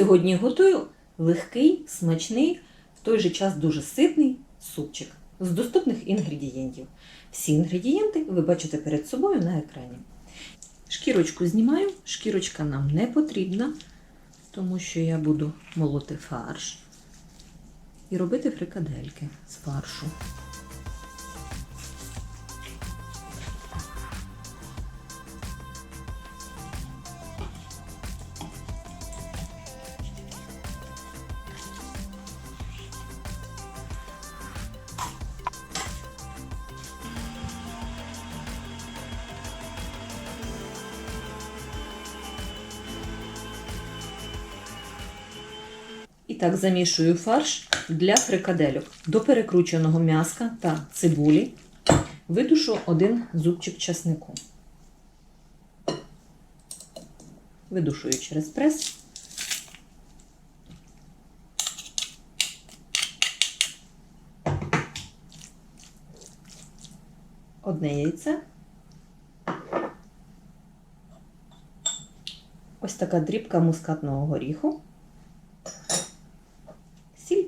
Сьогодні готую легкий, смачний, в той же час дуже ситний супчик з доступних інгредієнтів. Всі інгредієнти ви бачите перед собою на екрані. Шкірочку знімаю, шкірочка нам не потрібна, тому що я буду молоти фарш і робити фрикадельки з фаршу. Так замішую фарш для фрикадельок. До перекрученого м'яска та цибулі видушу один зубчик часнику. Видушую через прес. Одне яйце. Ось така дрібка мускатного горіху.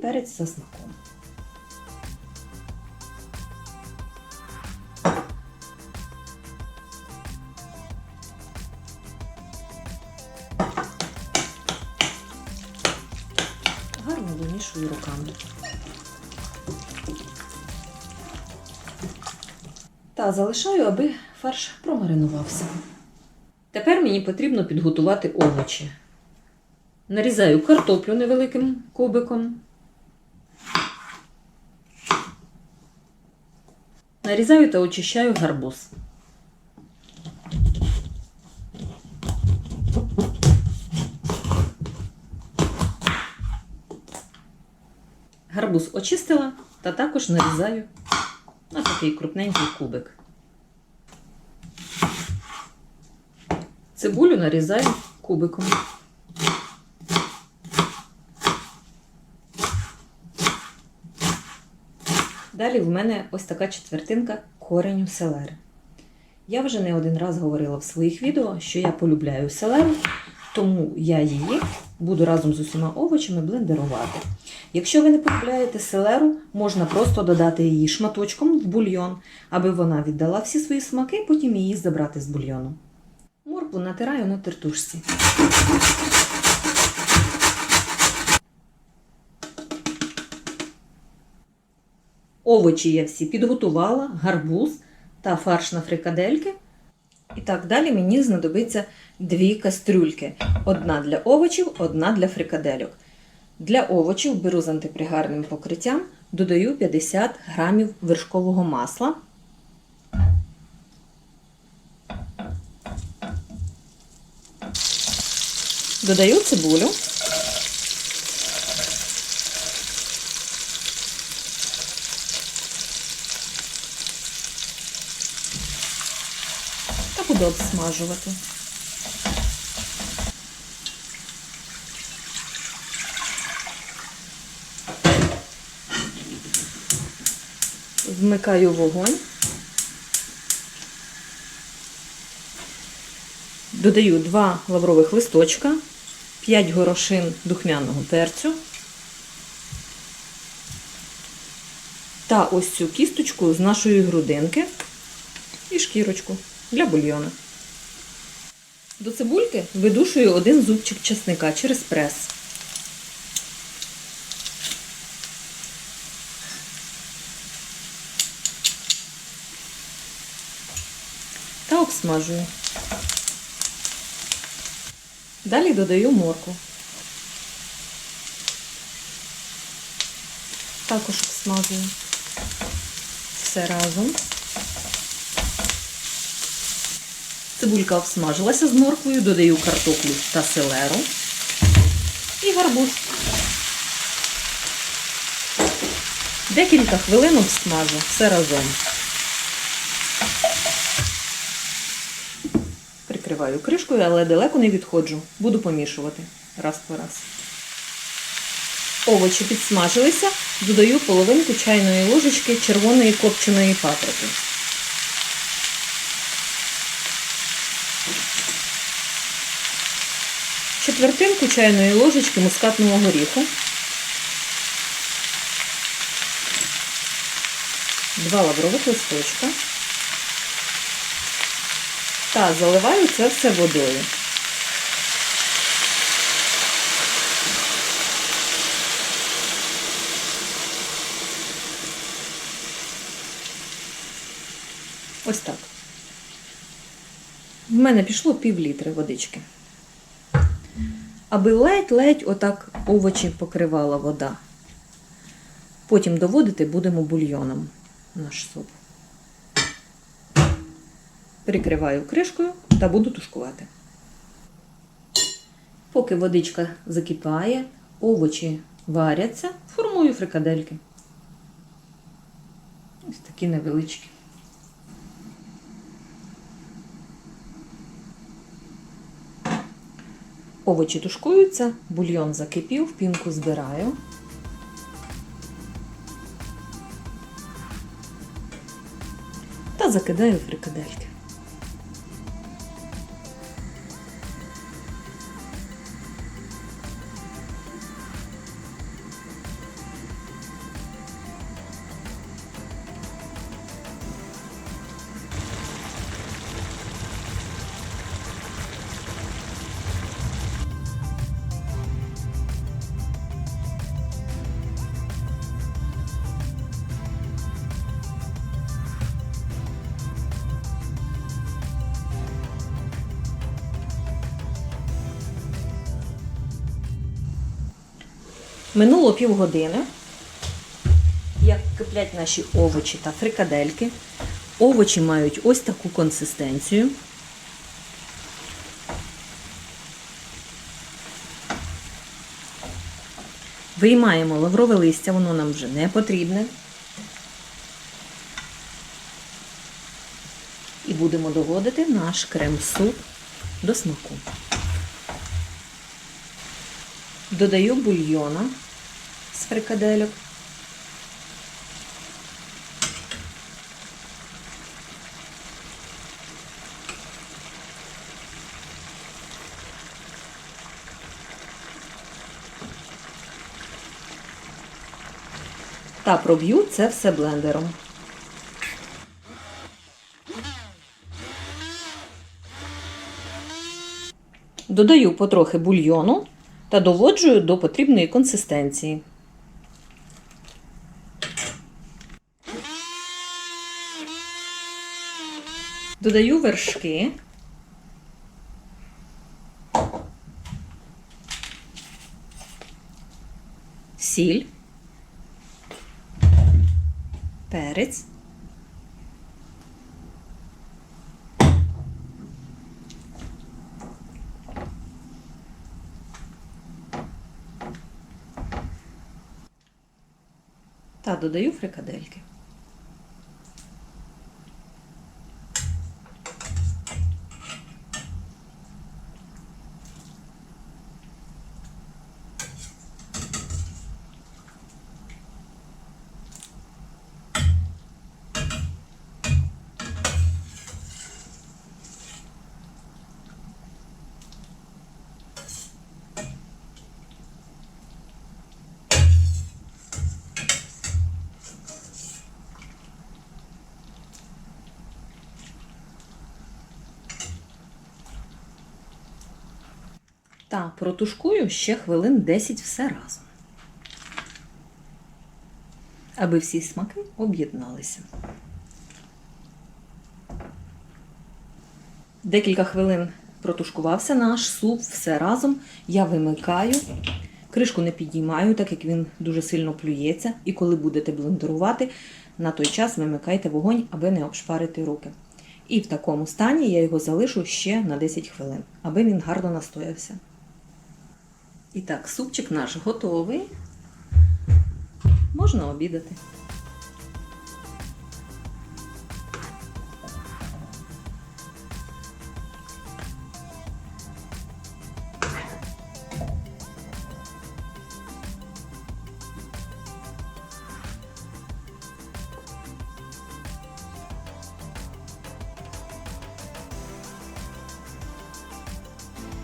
Перець за смаком. Гарно вимішую руками. Та залишаю, аби фарш промаринувався. Тепер мені потрібно підготувати овочі. Нарізаю картоплю невеликим кубиком. Нарізаю та очищаю гарбуз. Гарбуз очистила та також нарізаю на такий крупненький кубик. Цибулю нарізаю кубиком. Далі в мене ось така четвертинка кореню селери. Я вже не один раз говорила в своїх відео, що я полюбляю селеру, тому я її буду разом з усіма овочами блендерувати. Якщо ви не полюбляєте селеру, можна просто додати її шматочком в бульйон, аби вона віддала всі свої смаки, потім її забрати з бульйону. Моркву натираю на тертушці. Овочі я всі підготувала, гарбуз та фарш на фрикадельки. І так далі мені знадобиться дві кастрюльки. Одна для овочів, одна для фрикадельок. Для овочів беру з антипригарним покриттям, додаю 50 грамів вершкового масла. Додаю цибулю. Буду обсмажувати. Вмикаю вогонь. Додаю 2 лаврових листочка, 5 горошин духмяного перцю та ось цю кісточку з нашої грудинки і шкірочку для бульйона. До цибульки видушую один зубчик чесника через прес. Та обсмажую. Далі додаю морку. Також обсмажую все разом. Цибулька обсмажилася з морквою, додаю картоплю та селеру і гарбуз. Декілька хвилин обсмажу все разом. Прикриваю кришкою, але далеко не відходжу. Буду помішувати раз по раз. Овочі підсмажилися, додаю половинку чайної ложечки червоної копченої паприки. Четвертинку чайної ложечки мускатного горіху, два лаврових листочка та заливаю це все водою. Ось так. В мене пішло пів літри водички. Аби ледь-ледь отак овочі покривала вода. Потім доводити будемо бульйоном наш суп. Прикриваю кришкою та буду тушкувати. Поки водичка закипає, овочі варяться, формую фрикадельки. Ось такі невеличкі. Овочі тушкуються, бульйон закипів, пінку збираю. Та закидаю фрикадельки. Минуло півгодини, як киплять наші овочі та фрикадельки. Овочі мають ось таку консистенцію. Виймаємо лаврове листя, воно нам вже не потрібне. І будемо доводити наш крем-суп до смаку. Додаю бульйона з фрикадельок. Та проб'ю це все блендером. Додаю потрохи бульйону та доводжую до потрібної консистенції. Додаю вершки. Сіль, перець, та додаю фрикадельки. Та протушкую ще хвилин 10 все разом. Аби всі смаки об'єдналися. Декілька хвилин протушкувався наш суп все разом. Я вимикаю, кришку не підіймаю, так як він дуже сильно плюється. І коли будете блендерувати, на той час вимикайте вогонь, аби не обшпарити руки. І в такому стані я його залишу ще на 10 хвилин, аби він гарно настоявся. І так, супчик наш готовий. Можна обідати.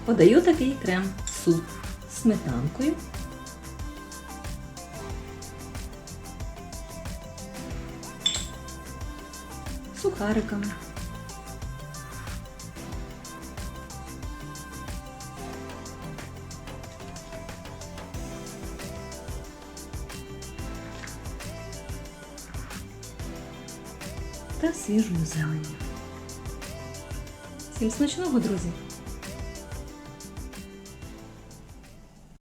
Подаю такий крем. суп сметанкою. Сухариками. Та свіжою зеленню. Всім смачного, друзі!